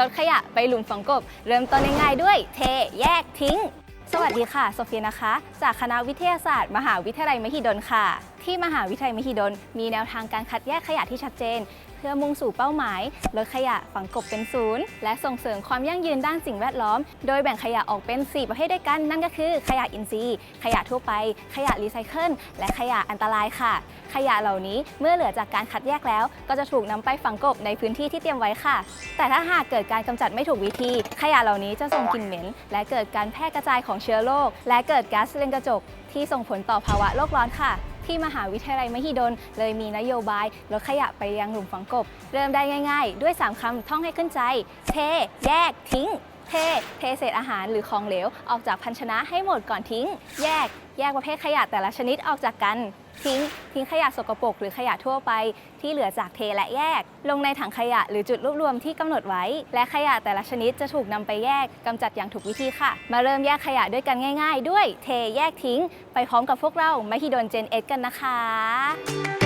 ลดขยะไปหลุมฝังกบ เริ่มต้นง่ายๆด้วย เทแยกทิ้ง สวัสดีค่ะ โซเฟียนะคะ จากคณะวิทยาศาสตร์ มหาวิทยาลัยมหิดลค่ะ ที่มหาวิทยาลัยมหิดล มีแนวทางการคัดแยกขยะที่ชัดเจน เพื่อมุ่งสู่เป้าหมาย ลดขยะฝังกบเป็นศูนย์และส่งเสริมความยั่งยืนด้านสิ่งแวดล้อม โดยแบ่งขยะออกเป็น 4 ประเภทด้วยกันนั่นก็คือ ขยะอินทรีย์ ขยะทั่วไป ขยะรีไซเคิลและขยะอันตรายค่ะ ขยะเหล่านี้เมื่อเหลือจากการคัดแยกแล้ว ก็จะถูกนำไปฝังกบในพื้นที่ที่เตรียมไว้ค่ะ แต่ถ้าหากเกิดการกำจัดไม่ถูกวิธี ขยะเหล่านี้จะส่งกลิ่นเหม็น และเกิดการแพร่กระจายของเชื้อโรคและเกิดก๊าซเรือนกระจก ที่ส่งผลต่อภาวะโลกร้อนค่ะที่มหาวิทยาลัยมหิดล เลยมีนโยบายลดขยะไปยังหลุมฝังกบ เริ่มได้ง่าย ๆ ด้วย 3คำท่องให้ขึ้นใจ เท แยก ทิ้ง เท เทเศษอาหารหรือของเหลว ออกจากภาชนะให้หมดก่อนทิ้ง แยก แยกประเภทขยะแต่ละชนิดออกจากกัน ทิ้งทิ้งขยะสกปรกหรือขยะทั่วไปที่เหลือจากเทและแยก ลงในถังขยะหรือจุดรวบรวมที่กำหนดไว้ และขยะแต่ละชนิดจะถูกนำไปแยกกำจัดอย่างถูกวิธีค่ะ มาเริ่มแยกขยะด้วยกันง่าย ๆ ด้วยเทแยกทิ้ง ไปพร้อมกับพวกเรามหิดลเจนเอกันนะคะ